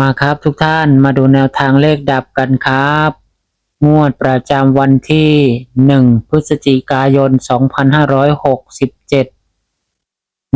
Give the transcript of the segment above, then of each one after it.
มาครับทุกท่านมาดูแนวทางเลขดับกันครับ งวดประจำวันที่ 1 พฤศจิกายน 2567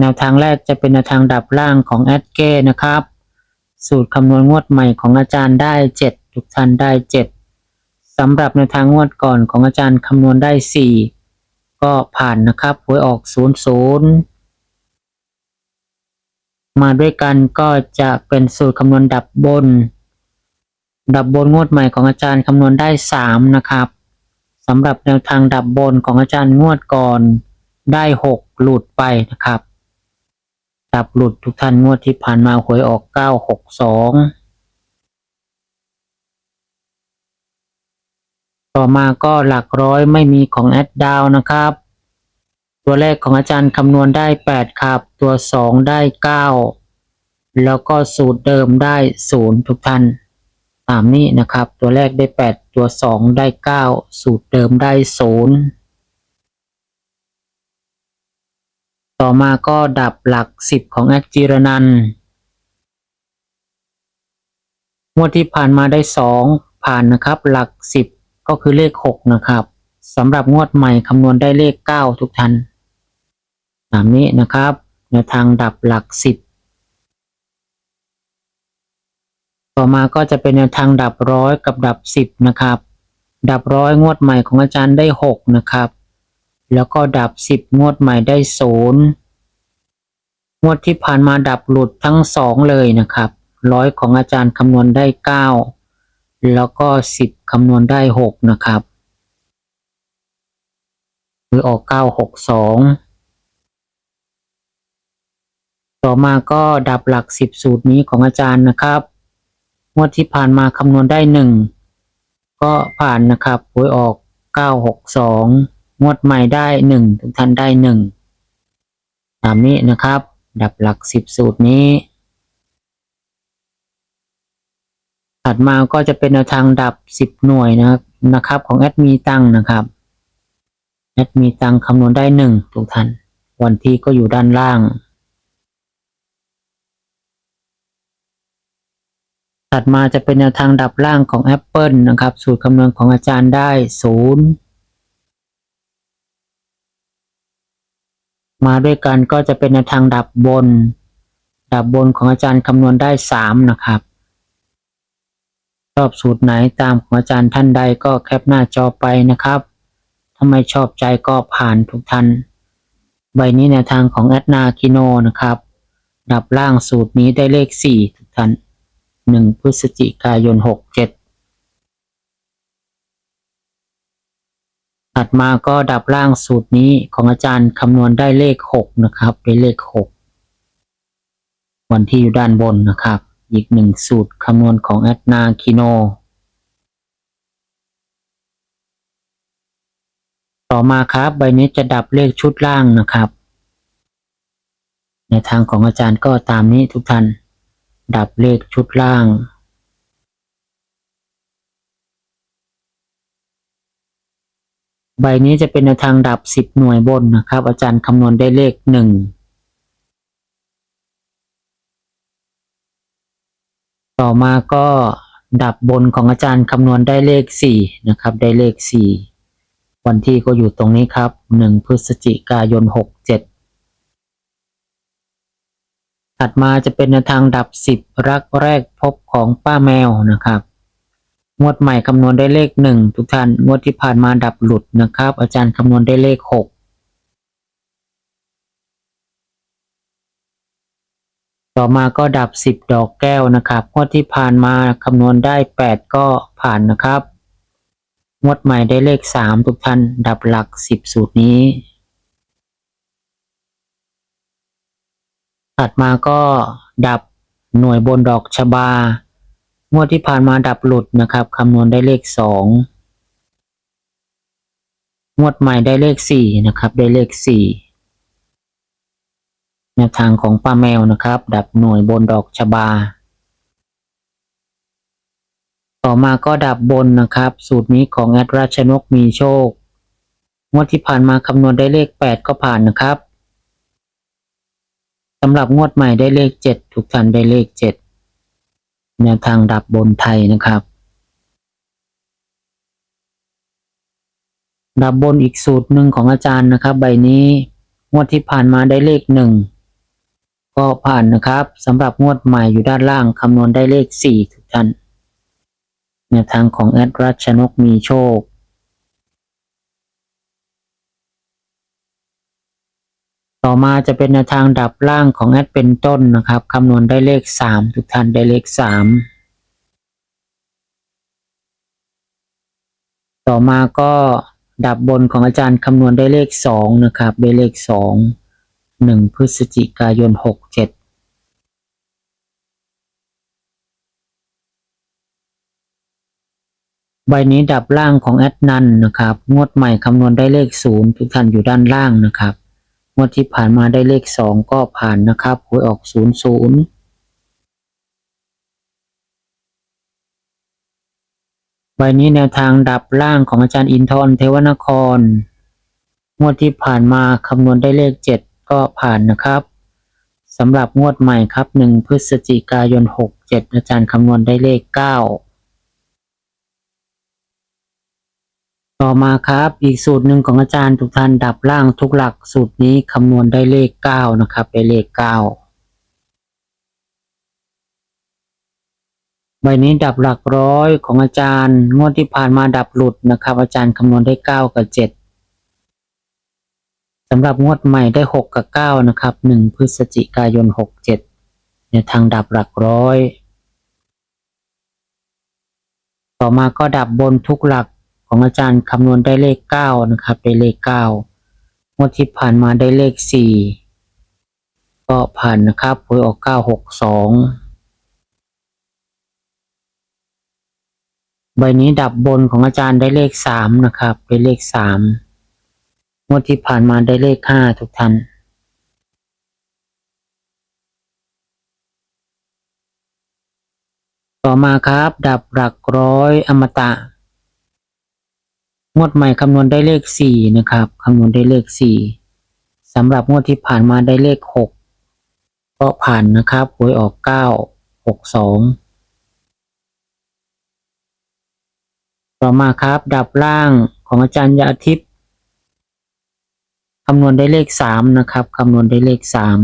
แนวทางแรกจะเป็นแนวทางดับล่างของแอดเก้นะครับ สูตรคำนวณงวดใหม่ของอาจารย์ได้ 7 ทุกท่านได้ 7สำหรับแนวทางงวดก่อนของอาจารย์คำนวณได้ 4 ก็ผ่านนะครับหวยออก 00 มาด้วยกันก็จะเป็นสูตรคำนวณดับบน ดับบนงวดใหม่ของอาจารย์คำนวณได้สามนะครับสำหรับแนวทางดับบนของอาจารย์งวดก่อนได้หกหลุดไปนะครับ ดับหลุดทุกท่านงวดที่ผ่านมาหวยออกเก้าหกสองต่อมาก็หลักร้อยไม่มีของแอดดาวนะครับ ตัวแรกของอาจารย์คำนวณได้ 8 ครับ ตัว 2 ได้ 9 แล้วก็สูตรเดิมได้ 0 ทุกท่าน ตามนี้นะครับ ตัวแรกได้ 8 ตัว 2 ได้ 9 สูตรเดิมได้ 0 ต่อมาก็ดับหลัก 10 ของแอดจิรนันงวดที่ผ่านมาได้ 2 ผ่านนะครับ หลัก 10 ก็คือเลข 6 นะครับสำหรับงวดใหม่คำนวณได้เลข 9 ทุกท่าน ตามนี้นะครับแนวทางดับหลักสิบต่อมาก็จะเป็นแนวทางดับร้อยกับดับสิบนะครับ ดับร้อยงวดใหม่ของอาจารย์ได้หกนะครับ แล้วก็ดับสิบงวดใหม่ได้ศูนย์งวดที่ผ่านมาดับหลุดทั้งสองเลยนะครับร้อยของอาจารย์คำนวณได้เก้าแล้วก็สิบคำนวณได้หกนะครับคือออกเก้าหกสอง ต่อมาก็ดับหลักสิบสูตรนี้ของอาจารย์นะครับงวดที่ผ่านมาคำนวณได้หนึ่งก็ผ่านนะครับหวยออกเก้าหกสองงวดใหม่ได้หนึ่งทุกท่านได้หนึ่งตามนี้นะครับ ดับหลักสิบสูตรนี้ถัดมาก็จะเป็นแนวทางดับสิบหน่วยนะครับนะครับ ของแอดมีตังนะครับแอดมีตังคำนวณได้หนึ่งทุกท่าน วันที่ก็อยู่ด้านล่าง ถัดมาจะเป็นแนวทางดับล่างของ Apple นะครับ สูตรคำนวณของอาจารย์ได้ศูนย์มาด้วยกันก็จะเป็นแนวทางดับบน ดับบนของอาจารย์คำนวณได้สามนะครับ ชอบสูตรไหนตามของอาจารย์ท่านใดก็แคปหน้าจอไปนะครับ ถ้าไม่ชอบใจก็ผ่านทุกท่าน ใบนี้แนวทางของแอดนาคิโนนะครับ ดับล่างสูตรนี้ได้เลขสี่ทุกท่าน หนึ่งพฤศจิกายนหกเจ็ดถัดมาก็ดับล่างสูตรนี้ของอาจารย์คำนวณได้เลขหกนะครับได้เลขหกวันที่อยู่ด้านบนนะครับ อีกหนึ่งสูตรคำนวณของแอดนาคิโน ต่อมาครับใบนี้จะดับเลขชุดล่างนะครับ ในทางของอาจารย์ก็ตามนี้ทุกท่าน ดับเลขชุดล่างใบนี้จะเป็นในทางดับสิบหน่วยบนนะครับ อาจารย์คำนวณได้เลขหนึ่งต่อมาก็ดับบนของอาจารย์คำนวณได้เลขสี่นะครับ ได้เลขสี่วันที่ก็อยู่ตรงนี้ครับหนึ่งพฤศจิกายนหกเจ็ด ถัดมาจะเป็นแนวทางดับสิบรักแรกพบของป้าแมวนะครับ งวดใหม่คำนวณได้เลขหนึ่งทุกท่านงวดที่ผ่านมาดับหลุดนะครับ อาจารย์คำนวณได้เลขหกต่อมาก็ดับสิบดอกแก้วนะครับงวดที่ผ่านมาคำนวณได้แปดก็ผ่านนะครับงวดใหม่ได้เลขสามทุกท่านดับหลักสิบสูตรนี้ ถัดมาก็ดับหน่วยบนดอกชบา งวดที่ผ่านมาดับหลุดนะครับคำนวณได้เลขสองงวดใหม่ได้เลขสี่นะครับ ได้เลขสี่แนวทางของป้าแมวนะครับ ดับหน่วยบนดอกชบา ต่อมาก็ดับบนนะครับ สูตรนี้ของแอดราชนกมีโชค งวดที่ผ่านมาคำนวณได้เลขแปดก็ผ่านนะครับำหรับงวดใหม่ได้เลขเจ็ดทุกท่านได้เลขเจ็ดแนวทางดับบนไทยนะครับ ดับบนอีกสูตรหนึ่งของอาจารย์นะครับ ใบนี้งวดที่ผ่านมาได้เลขหนึ่งก็ผ่านนะครับสำหรับงวดใหม่อยู่ด้านล่างคำนวณได้เลขสี่ทุกท่านแนวทางของแอดรัชนกมีโชค ต่อมาจะเป็นแนวทางดับล่างของแอดเป็นต้นนะครับคำนวณได้เลขสามทุกท่านได้เลขสามต่อมาก็ดับบนของอาจารย์คำนวณได้เลขสองนะครับ ได้เลขสองหนึ่งพฤศจิกายนหกเจ็ดใบนี้ดับล่างของแอดนันนะครับ งวดใหม่คำนวณได้เลขศูนย์ทุกท่านอยู่ด้านล่างนะครับ งวดที่ผ่านมาได้เลขสองก็ผ่านนะครับหวยออกศูนย์ศูนย์ใบนี้แนวทางดับล่างของอาจารย์อินทร์เทวนคร งวดที่ผ่านมาคำนวณได้เลขเจ็ดก็ผ่านนะครับสำหรับงวดใหม่ครับหนึ่งพฤศจิกายนหกเจ็ดอาจารย์คำนวณได้เลขเก้า ต่อมาครับ อีกสูตรหนึ่งของอาจารย์ทุกท่านดับล่างทุกหลักสูตรนี้คำนวณได้เลขเก้านะครับได้เลขเก้าใบนี้ดับหลักร้อยของอาจารย์งวดที่ผ่านมาดับหลุดนะครับ อาจารย์คำนวณได้เก้ากับเจ็ดสำหรับงวดใหม่ได้หกกับเก้านะครับหนึ่งพฤศจิกายนหกเจ็ดในทางดับหลักร้อย ต่อมาก็ดับบนทุกหลัก ของอาจารย์คำนวณได้เลขเก้านะครับ ได้เลขเก้างวดที่ผ่านมาได้เลขสี่ก็ผ่านนะครับหวยออกเก้าหกสองใบนี้ดับบนของอาจารย์ได้เลขสามนะครับ ได้เลขสามงวดที่ผ่านมาได้เลขห้าทุกท่านต่อมาครับ ดับหลักร้อยอมตะ งวดใหม่คำนวณได้เลขสี่นะครับคำนวณได้เลขสี่สำหรับงวดที่ผ่านมาได้เลขหกก็ผ่านนะครับหวยออกเก้าหกสองต่อมาครับ ดับล่างของอาจารย์ยาทิพย์คำนวณได้เลขสามนะครับคำนวณได้เลขสาม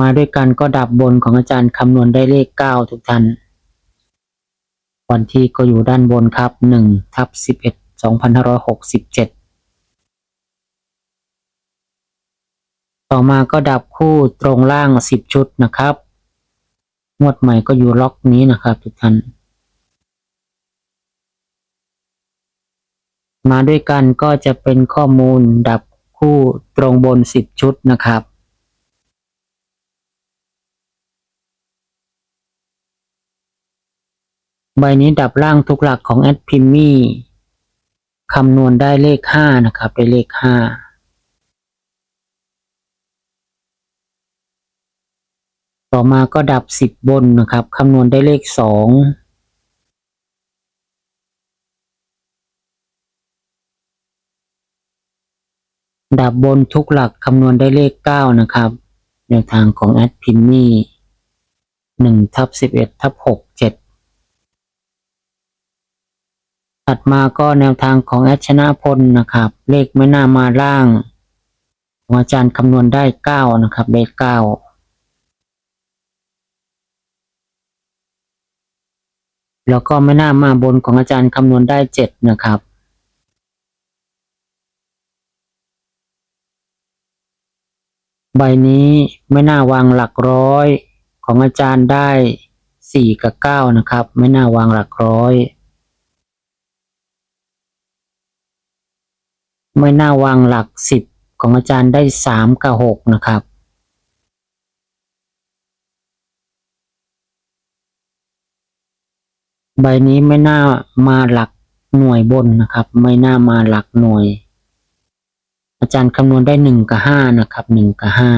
มาด้วยกันก็ดับบนของอาจารย์คำนวณได้เลขเก้าทุกท่าน วันที่ก็อยู่ด้านบนครับหนึ่งทับสิบเอ็ดสองพันห้าร้อยหกสิบเจ็ดต่อมาก็ดับคู่ตรงล่างสิบชุดนะครับ งวดใหม่ก็อยู่ล็อกนี้นะครับทุกท่าน มาด้วยกันก็จะเป็นข้อมูลดับคู่ตรงบนสิบชุดนะครับ ใบนี้ดับร่างทุกหลักของแอดพิมมี่คำนวณได้เลขห้านะครับเป็นเลขห้าต่อมาก็ดับสิบบนนะครับคำนวณได้เลขสองดับบนทุกหลักคำนวณได้เลข 9 นะครับแนวทางของแอดพิมมี่1ทับ11ทับ6 7 ถัดมาก็แนวทางของแอชนะพลนะครับ เลขไม่น่ามาล่างของอาจารย์คำนวณได้เก้านะครับได้เก้าแล้วก็ไม่น่ามาบนของอาจารย์คำนวณได้เจ็ดนะครับ ใบนี้ไม่น่าวางหลักร้อยของอาจารย์ได้สี่กับเก้านะครับ ไม่น่าวางหลักร้อย ไม่น่าวางหลักสิบของอาจารย์ได้สามกับหกนะครับ ใบนี้ไม่น่ามาหลักหน่วยบนนะครับ ไม่น่ามาหลักหน่วย อาจารย์คำนวณได้หนึ่งกับห้านะครับหนึ่งกับห้า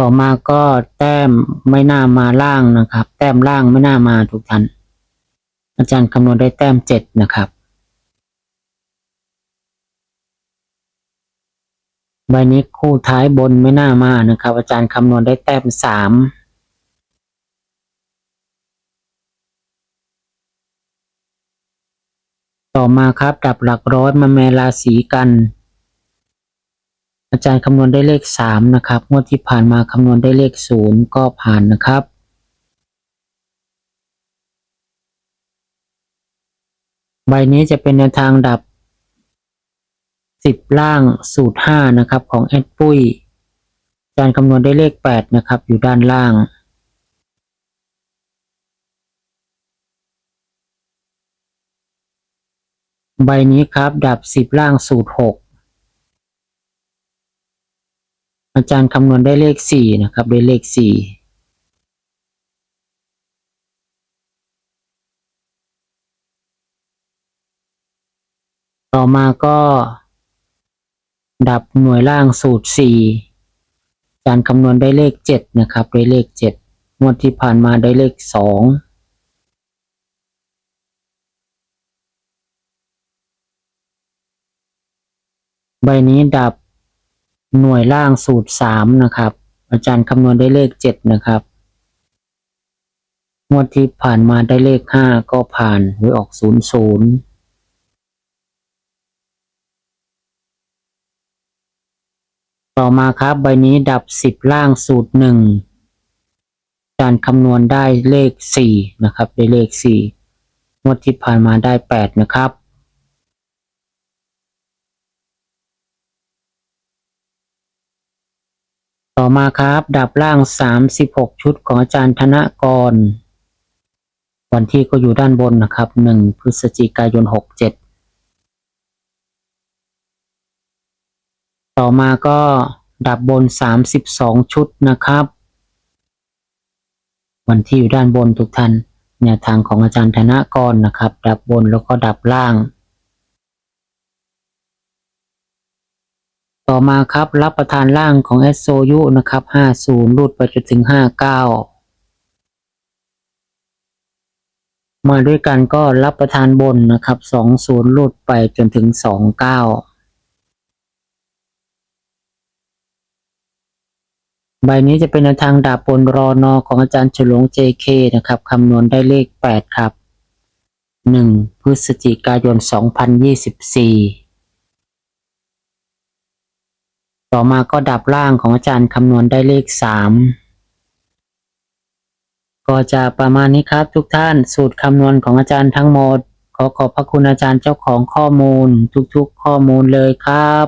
ต่อมาก็แต้มไม่น่ามาล่างนะครับ แต้มล่างไม่น่ามาทุกท่าน อาจารย์คำนวณได้แต้มเจ็ดนะครับ ใบนี้คู่ท้ายบนไม่น่ามานะครับ อาจารย์คำนวณได้แต้มสามต่อมาครับ ดับหลักร้อยมาแมราศีกัน อาจารย์คำนวณได้เลขสามนะครับงวดที่ผ่านมาคำนวณได้เลขศูนย์ก็ผ่านนะครับ ใบนี้จะเป็นแนวทางดับสิบล่างสูตรห้านะครับ ของแอดปุ้ยอาจารย์คำนวณได้เลขแปดนะครับ อยู่ด้านล่าง ใบนี้ครับ ดับสิบล่างสูตรหกอาจารย์คำนวณได้เลขสี่นะครับ ได้เลขสี่ ต่อมาก็ ดับหน่วยล่างสูตรสี่อาจารย์คำนวณได้เลขเจ็ดนะครับได้เลขเจ็ดงวดที่ผ่านมาได้เลขสองใบนี้ดับหน่วยล่างสูตรสามนะครับ อาจารย์คำนวณได้เลขเจ็ดนะครับงวดที่ผ่านมาได้เลขห้าก็ผ่านหวยออกศูนย์ศูนย์ ต่อมาครับใบนี้ดับสิบล่างสูตรหนึ่งจานคำนวณได้เลขสี่นะครับ ได้เลขสี่งวดที่ผ่านมาได้แปดนะครับต่อมาครับ ดับล่าง 36 ชุดของอาจารย์ธนกร วันที่ก็อยู่ด้านบนนะครับ 1 พฤศจิกายน 67 ต่อมาก็ดับบนสามสิบสองชุดนะครับ วันที่อยู่ด้านบนทุกท่านแนวทางของอาจารย์ธนกรนะครับ ดับบนแล้วก็ดับล่าง ต่อมาครับรับประทานล่างของ s อ u นะครับ 50 รูดไปจนถึง 59 มาด้วยกันก็รับประทานบนนะครับ 20 รูดไปจนถึง 29 ใบนี้จะเป็นแนวทางดาบบนรอนอของอาจารย์ฉลง JK นะครับคำนวณได้เลข 8 ครับ 1 พฤศจิกายน 2024 ต่อมาก็ดับล่างของอาจารย์คำนวณได้เลขสามก็จะประมาณนี้ครับทุกท่านสูตรคำนวณของอาจารย์ทั้งหมด ขอขอบพระคุณอาจารย์เจ้าของข้อมูลทุกๆข้อมูลเลยครับ